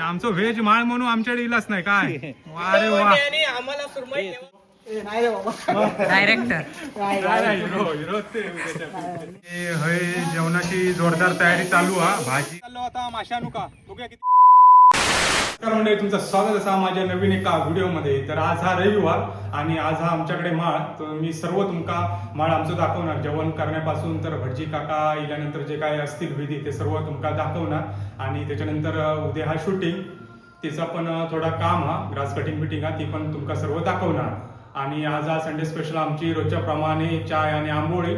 आमचं व्हेज माळ म्हणून आमच्याकडे इलाच नाही काय? अरे वा. आणि आम्हाला सुरमई डायरेक्टर हे हय जेवणाची जोरदार तयारी चालू हा भाजी. चाललो आता माशा नुका बघूया किती नमस्कार मंडळी तुमचं स्वागत असा माझ्या नवीन एका व्हिडिओमध्ये. तर आज हा रविवार आणि आज हा आमच्याकडे माळ. तर मी सर्व तुमका माळ आमचं दाखवणार. जेवण करण्यापासून तर भटजी काका इल्यानंतर जे काय असतील विधी ते सर्व तुमका दाखवणार. आणि त्याच्यानंतर उद्या हा शूटिंग. तिचा पण थोडा काम हा ग्रास कटिंग बिटिंग हा ती पण तुमका सर्व दाखवणार. आणि आज हा संडे स्पेशल आमची रोजच्या प्रमाणे चाय आणि आंबोळी.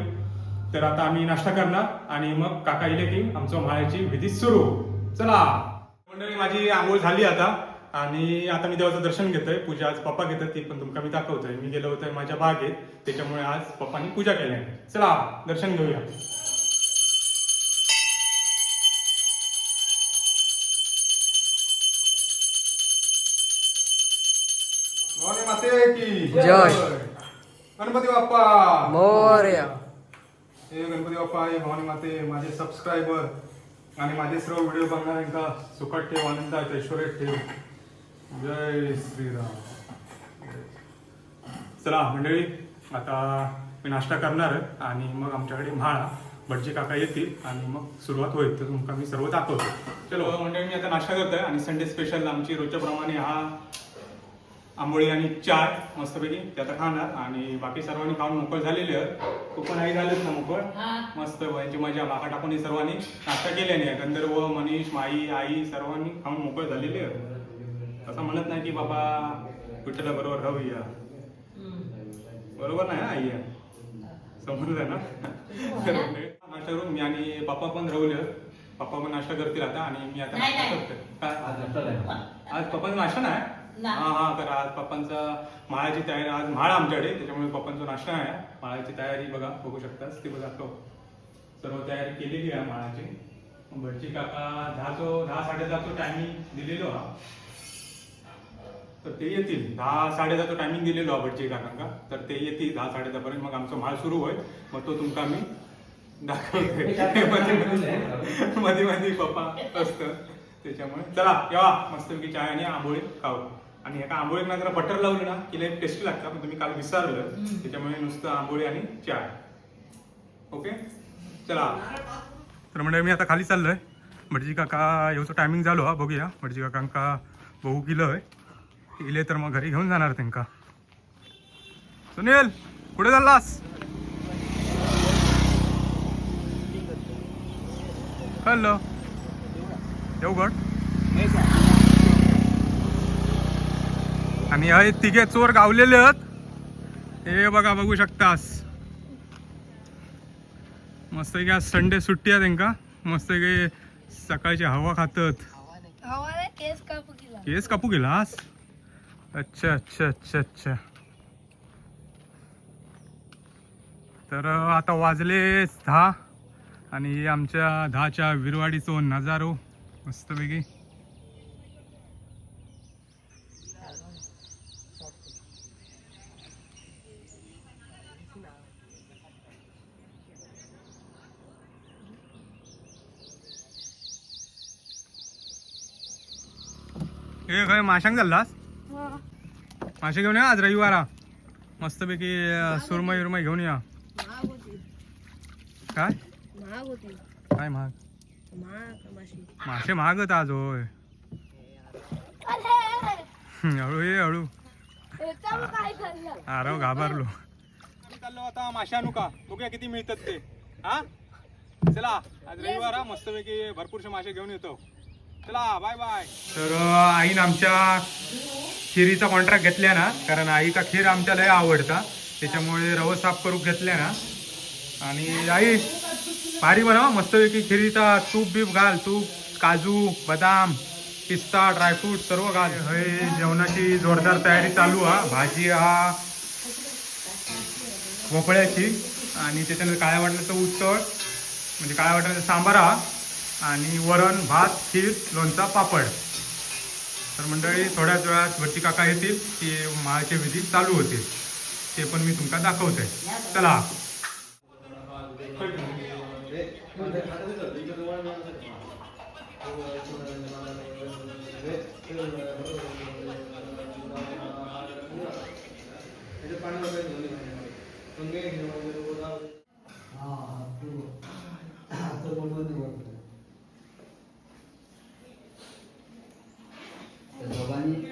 तर आता आम्ही नाश्ता करणार आणि मग काका इले की आमचं माळ्याची विधी सुरू. चला! मंडळी माझी आंघोळ झाली आता. आणि आता मी देवाचं दर्शन घेतोय. पूजा आज पप्पा घेतात ती पण तुमका मी दाखवतोय. मी गेलो होतोय माझ्या बागेत. त्याच्यामुळे आज पप्पानी पूजा केली आहे. चला दर्शन घेऊया. भवानी माते की जय. गणपती बाप्पा. मोर्या. हे गणपती बाप्पा हे भवानी माते माझे सबस्क्रायबर आणि माझे सर्व व्हिडिओ बघणाऱ्यांका सुखात ठेव आनंदात ऐश्वर्यात ठेव. जय श्रीराम. चला मंडळी आता मी नाश्ता करणार आहे आणि मग आमच्याकडे म्हाळा भटजी काका येतील आणि मग सुरुवात होईल. तर तुमका मी सर्व दाखवतो. चलो. हो, मंडळी मी आता नाश्ता करतोय आणि संडे स्पेशल आमची रोजच्या प्रमाणे हा आंबोळी आणि चाय मस्तपैकी ते आता खाणार आणि बाकी सर्वांनी खाऊन मोकळ झालेले आहेत तू पण आई झालेस ना मोकळ? मस्त व्हायची मजा. माका टाकून हे सर्वांनी नाश्ता केल्याने. गंधर्व मनीष माई आई सर्वांनी खाऊन मोकळ झालेले आहेत असं म्हणत नाही की बाबा विठ्ठला बरोबर राहूया बरोबर नाही ना आई? समजलं ना? नाश्ता करून मी आणि पप्पा पण राहुले पप्पा पण नाश्ता करतील आता आणि मी आता नाश्ता नाही. करते काय आज पप्पांचा नाश्ता नाही. हा हा तर आज पप्पांचा माळाची तयारी आज माळ आमच्याकडे त्याच्यामुळे पप्पांचा नाश्ता आहे. माळाची तयारी बघा बघू शकतास ती बघा. दाखव सर्व तयारी केलेली आहे माळाची भटजी काका दहाचो दहा साडे दहाचो टायमिंग दिलेलो हा. तर ते येतील. दहा साडे दहाचो टायमिंग दिलेलो हा भटजी काकांका. तर ते येतील दहा साडे दहा पर्यंत मग आमचा माळ सुरू होईल. मग तो तुमका मी दाखवते मध्ये मध्ये- मध्ये मध्ये पप्पा असतं त्याच्यामुळे चला येवा मस्तपैकी चाय आणि आंबोळी खाऊ. आणि एका आंबोळीत जरा बटर लावलं ना की लय टेस्टी लागतं पण तुम्ही काल विसरलं. त्याच्यामुळे नुसतं आंबोळी आणि चाय. ओके? चला. तर म्हणजे मी आता खाली चाललोय. भटजी काका येऊचं टायमिंग झालो हा बघूया. भटजी काकांका बघू गेलोय गेले तर मग घरी घेऊन जाणार त्यांका. सुनील कुठे चाललास? हॅलो. देवगड आणि हे तिघे चोर गावलेले आहेत. हे बघा बघू शकतास. मस्त की? आज संडे सुट्टी आहे त्यांका. मस्त की? सकाळची हवा खातात. केस कापू केला केस कापू गेलास? अच्छा अच्छा अच्छा अच्छा. तर आता वाजले दहा. आणि आमच्या दहाच्या विरवाडीचो नजारो. मस्तपैकी हे खय माशांक चाललास? मासे घेऊन या आज रविवारा मस्तपैकी सुरमई विरमई घेऊन या. काय? महाग होती काय महाग? माशी मासे महागत आज होय. हळू ये हळू. आरव घाबरलो. चाललो आता माशा नुका बघूया किती मिळतात ते. हा चला आज रविवार हा मस्तपैकी भरपूरसे मासे घेऊन येतो. चला बाय बाय तर आईन आमच्या खिरीचा कॉन्ट्रॅक्ट घेतल्या ना कारण आईका खीर आमच्या लय आवडता. त्याच्यामुळे रव साफ करून घेतल्या ना. आणि आई भारी बनवा मस्तपैकी खिरीचा तूप बीप घाल तूप काजू बदाम पिस्ता ड्रायफ्रूट सर्व घाल. हे जेवणाची जोरदार तयारी चालू हा. भाजी हा भोपळ्याची आणि त्याच्यानंतर काळ्या वाटण्याचं उत्तळ म्हणजे काळ्या वाटण्याचा सांबार हा आणि वरण भात खीर लोणचा पापड. तर मंडळी थोड्याच वेळात भट्टी काका येतील की महाचे विधी चालू होतील. ते पण मी तुमका दाखवते चला.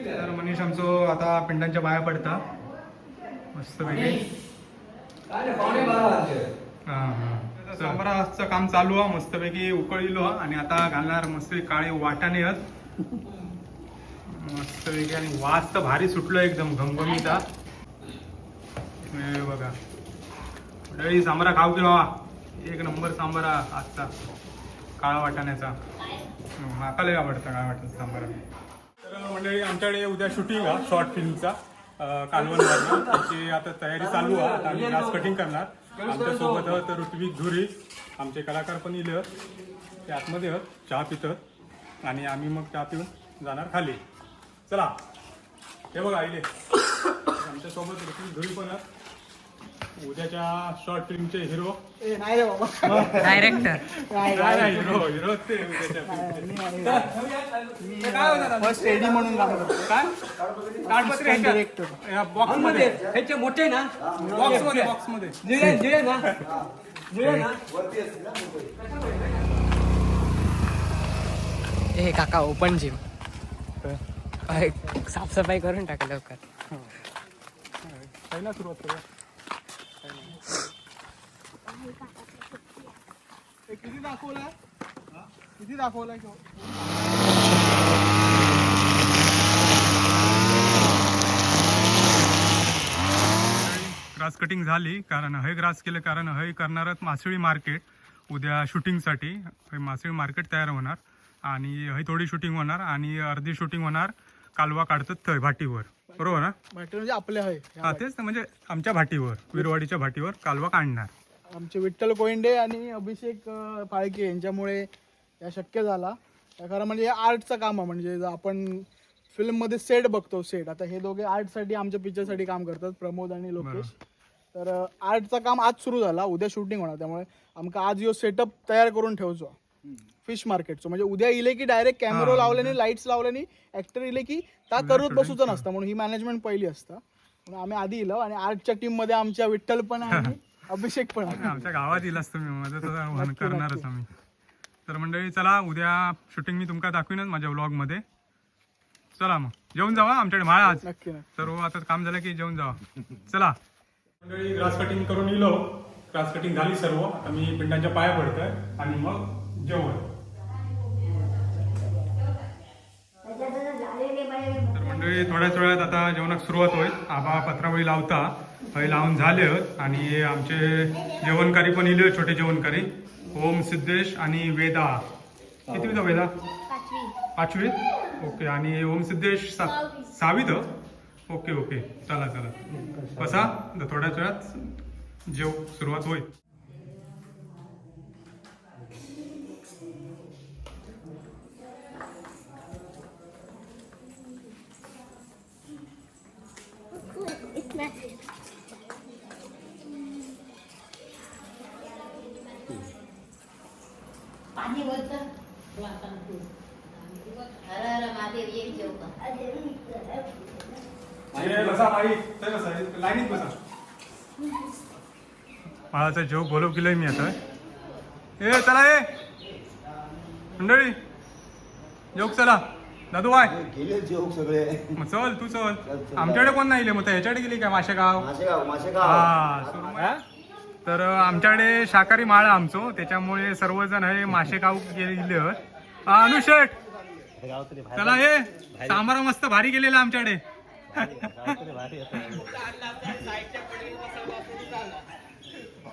तर मनीष आमचं आता पिंडांच्या बाया पडता मस्त पैकी. सांबाराचं काम चालू आहे मस्तपैकी उकळीलो हा आणि आता घालणार मस्त काळे वाटाणे आहेत. मस्तपैकी आणि वास तर भारी सुटलो एकदम घमघमीचा हे बघा. डळी सांबारा खाऊ की बाबा? एक नंबर सांबारा आजचा काळा वाटाण्याचा. माका लय आवडतं काळा वाटाण्याचा सांबारा तर मंडळी आमच्याकडे उद्या शूटिंग आहे शॉर्ट फिल्मचा कालवण त्याची आता तयारी चालू आहे. आता आम्ही कटिंग करणार. आमच्यासोबत आहेत ऋत्विक धुरी आमचे कलाकार पण इले ते आतमध्ये आहेत चहा पितात आणि आम्ही मग चहा पिऊन जाणार खाली. चला. हे बघा इले. आमच्यासोबत ऋत्विक धुरी पण आहेत. उद्याच्या शॉर्ट फिल्मचे हिरो डायरेक्टर नाही नाही हिरो हिरो ते उद्याच्या फिल्मचे. फर्स्ट एडी म्हणून काम करतो काय ताडपत्री director. या बॉक्समध्ये ह्याचे मोठे ना? बॉक्समध्ये बॉक्समध्ये ना? हे काका ओपन जिम साफसफाई करून टाका लवकर. पहिला सुरुवात करूया? हे किती दाखवलाय किती दाखवलाय ग्रास कटिंग झाली कारण हय ग्रास केलं कारण हय करणारच मासळी मार्केट उद्या शूटिंगसाठी मासळी मार्केट तयार होणार आणि हय थोडी शूटिंग होणार आणि अर्धी शूटिंग होणार कालवा काढतात थय भाटीवर. बरोबर ना? भाटी म्हणजे आपले आहे हा तेच ना म्हणजे आमच्या भाटीवर विरवाडीच्या भाटीवर कालवा काढणार. आमचे विठ्ठल कोयंडे आणि अभिषेक अं, फाळके यांच्यामुळे या शक्य झाला. त्या कारण म्हणजे हे आर्टचं काम आहे म्हणजे जर आपण फिल्ममध्ये सेट बघतो सेट आता हे दोघे आर्टसाठी आमच्या पिक्चरसाठी काम करतात प्रमोद आणि लोकेश. तर आर्टचं काम आज सुरू झाला उद्या शूटिंग होणार त्यामुळे आमका आज यो सेटअप तयार करून ठेवचो. फिश मार्केटचो म्हणजे उद्या इले की डायरेक्ट कॅमेरो लावल्याने लाईट्स लावल्याने ऍक्टर इले की ता करत बसूचं नसतं. म्हणून ही मॅनेजमेंट पहिली असतं. आम्ही आधी इलो आणि आर्टच्या टीममध्ये आमच्या विठ्ठल पण आहे अभिषेक पण आहे आमच्या गावात येईल असतं मी मदत करणारच आम्ही. तर मंडळी चला उद्या शूटिंग मी तुमका दाखवीनच माझ्या व्लॉगमध्ये चला मग. जेवून जावा आमच्याकडे. माळा आज. नक्की सर्व आता काम झालं की जेवून जावा. चला. मंडळी ग्रास कटिंग करून येलो ग्रास कटिंग झाली सर्व. आता मी पिंडाच्या पाया पडतोय. आणि मग जेवण. मंडळी थोड्याच वेळात आता जेवणाक सुरुवात होईल. आबा पत्रावळी लावता. हय लावून झाले आणि आमचे जेवणकारी पण इले छोटे जेवणकारी. ओम सिद्धेश आणि वेदा. किती वेदा वेदा? पाचवीत ओके आणि ओम सिद्धेश सा सहावीत? Okay okay. चला चला. बसा. द- थोड्याच वेळात जेव सुरुवात होईल पाणी बोलतं हर हर महादेव एक जेव का ये बसा बाई ते बसा लाईनीत बसा. जेव बोलव केलंय मी आता. ए चला ए. मंडळी जेव चला. दादू बाय. गेले जेवक सगळे. मग चल तू चल. आमच्याकडे कोण नाही मग ह्याच्याकडे गेली काय? माशेगाव? माशेगाव माशेगाव. हा सुरमई. तर आमच्याकडे शाकाहारी माळ आहे आमचो. त्याच्यामुळे सर्वजण हे खाऊ गेले अनुशेठ चला हे सांबारा मस्त भारी गेलेला आमच्याकडे.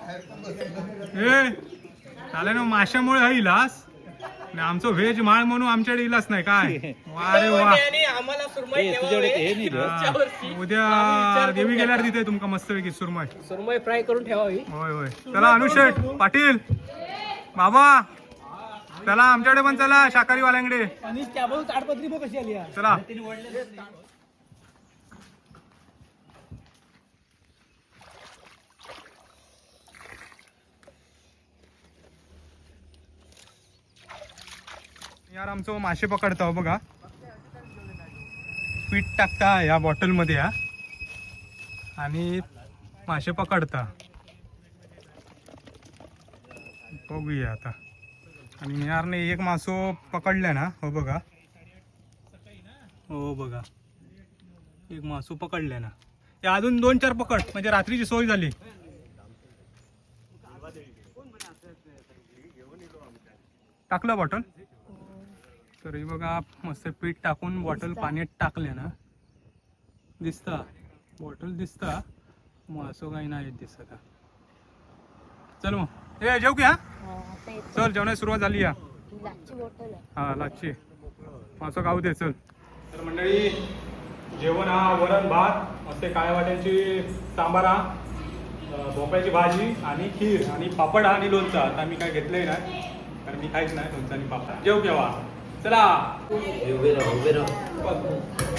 ए चालेल ना माशामुळे हा इलास? आणि आमचं व्हेज माळ म्हणून आमच्याकडे इलास नाही काय? वा रे वा. आम्हाला सुरमई हा. उद्या देवी गेल्यावर तिथे तुमका मस्तपैकी सुरमय सुरमई फ्राय करून ठेवावी. होय होय. चला अनुशेठ पाटील. बाबा चला आमच्याकडे पण चला शाकाहारी वाल्यांकडे आणि त्याबद्दल ताडपत्री बघ कशी आली. चला. यार आमचं मासे पकडतो बघा. पीठ टाकता या बॉटलमध्ये या आणि मासे पकडता. बघूया आता. आणि निहारने एक मासो पकडलाय ना हो बघा. हो बघा. एक मासो पकडलाय ना. या अजून दोन चार पकड म्हणजे रात्रीची सोय झाली. टाकलं बॉटल तर हे बघा मस्त पीठ टाकून बॉटल पाण्यात टाकले ना. दिसता? बॉटल दिसता? मग असं काही नाही दिसत हा. चल मग. ए जेव की हा? चल जेवणाची सुरुवात झाली या. बॉटल आहे. हा लाची असं गाऊ दे चल. तर मंडळी जेवण हा वरण भात मस्त काळ्या वाट्याची सांबारा भोपळ्याची भाजी आणि खीर आणि पापड आणि लोणचा. आता मी काय घेतलंय नाही कारण मी खायच नाही लोणचा आणि पापड. जेव केव्हा? चला. उभे राहा उभे राहा.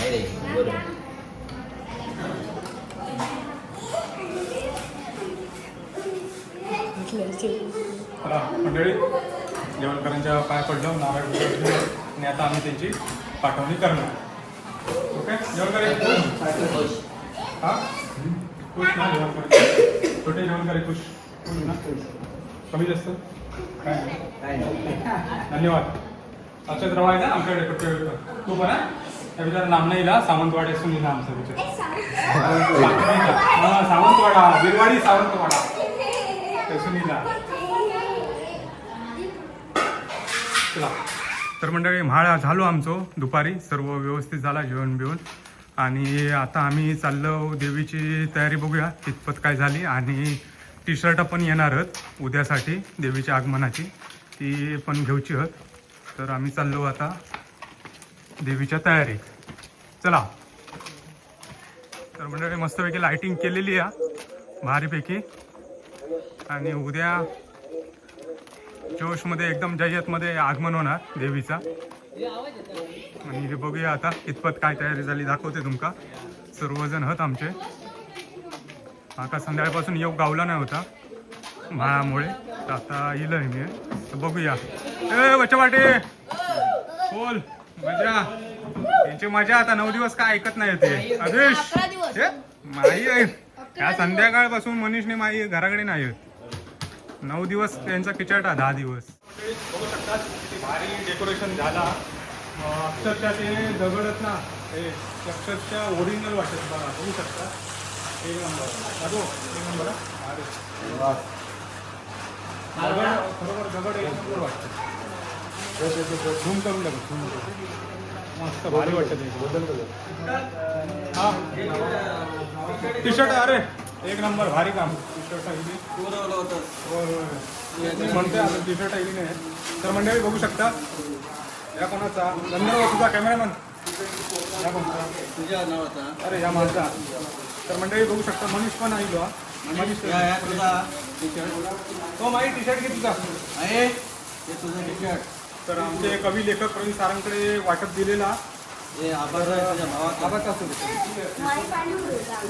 चला मंडळी जेवणकरांच्या पाय पडलं ठेवलं आणि आता आम्ही त्यांची पाठवणी करणार. ओके जेवणकरी हा? खुश ना जेवणकरी छोटे जेवणकरी खुश? खुश ना? कमी जास्त? काय नाही. धन्यवाद. अक्षत रवा आहे ना? आमच्याकडे कुठे तू पण आहे? विचार नाम नाही ला सावंतवाडे सुनीला आमचा विचार. हा, सावंतवाडा. बिरवाडी सावंतवाडा. ते सुनीला चला. तर मंडळी म्हाळा झालो आमचो. दुपारी सर्व व्यवस्थित झाला जेवण बिवण. आणि आता आम्ही चाललो देवीची तयारी बघूया कितपत काय झाली. आणि टी शर्ट पण येणार आहेत उद्यासाठी देवीच्या आगमनाची. ती पण घेऊची आहेत. तर आम्ही चाललो आता देवीच्या तयारीत. चला. तर मंडळी मस्तपैकी लाइटिंग केलेली आहे. भारीपैकी. आणि उद्या जोशमध्ये एकदम जय्यतमध्ये आगमन होणार देवीचा. आणि हे बघूया आता कितपत काय तयारी झाली. दाखवते तुमका. सर्वजण हत आमचे. आता संध्याकाळपासून योग गावला नाही होता. भाळामुळे तर आता येईल मी. तर बघूया. ए बच्चा वाटे बोल. मजा. त्यांची मजा आता नऊ दिवस काय ऐकत नाही ते. आदेश. हे? माई आहे. या संध्याकाळपासून मनीषने माई घराकडे नाही येत. नऊ दिवस त्यांचा किचट दहा दिवस. बघू शकतात किती भारी डेकोरेशन झाला अक्षरशः ते दगडच ना ते अक्षरशः ओरिजिनल वाटत बघा बघू शकता एक नंबर. एक नंबर अरे. दगड एक नंबर वाटतं. झूम करून टाकू झूम मस्त भारी वाटतं हा. टी शर्ट अरे एक नंबर भारी काम. टी शर्ट म्हणते आता टी शर्ट ऐकली नाही? तर मंडळी बघू शकता. या कोणाचा? धन्यवाद तुझा कॅमेरामॅन या कोणता तुझ्या नावाचा अरे या माझा. तर मंडळी बघू शकता मनीष पण आईलो हा. हो माई टी शर्ट घे तुझा. आहे. ते तुझं टी शर्ट तर आमचे कवी लेखक प्रवीण सारंगकडे वाटप दिलेला. हे आभार आहे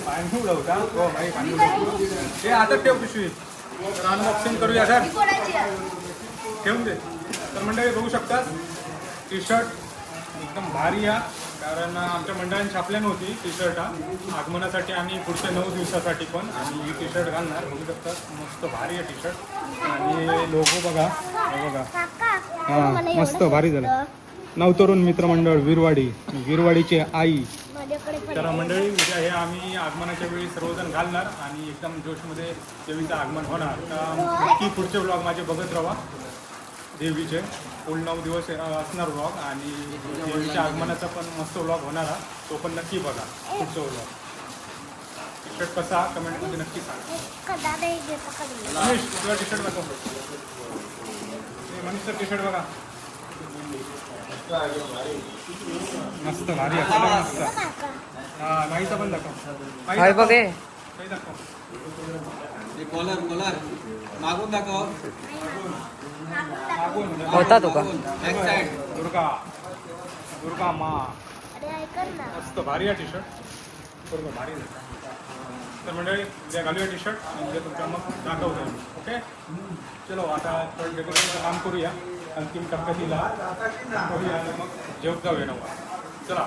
पाणी उडवता हो माई पाणी उडवतो. हे आता ठेव पिशवी. तर अनबॉक्सिंग करूया सर. ठेवून दे. तर मंडळी बघू शकतात टी शर्ट एकदम भारी या कारण आमच्या मंडळाने छापल्या नव्हती टी शर्ट हा. आगमनासाठी आणि पुढच्या नऊ दिवसासाठी पण आणि ही टी शर्ट घालणार. बघू शकतात मस्त भारी आहे टी शर्ट आणि लोगो बघा हे बघा. हा मस्त भारी झालं. नवतरुण मित्रमंडळ विरवाडी. विरवाडीचे आई. तर मंडळी उद्या हे आम्ही आगमनाच्या वेळी सर्वजण घालणार आणि एकदम जोशमध्ये देवीचं आगमन होणार. तर नक्की पुढचे ब्लॉग माझे बघत राहा. देवीचे. फुल नऊ दिवस असणार ब्लॉग आणि देवीच्या आगमनाचा पण मस्त ब्लॉग होणार हा. तो पण नक्की बघा पुढचा ब्लॉग टी शर्ट कसा कमेंटमध्ये नक्की सांगा. मनीष तुझा टी शर्ट हे मनीषचा टी शर्ट बघा. मस्त भारी मस्त. हा माईचा पण दाखव. बघे. दाखव. कॉलर कॉलर मागून दाखव. मागून होता तो का? Back side Durga. दुर्गा मा. मस्त भारी आहे टी शर्ट बरोबर भारी आहे. तर मंडळी उद्या घालूया टी शर्ट आणि उद्या तुमच्या मग दाखवतो. ओके चलो आता थोडं डेकोरेशनचं काम करूया. अंतिम टप्प्यात करूया आणि मग जेवत जाऊया नवा चला.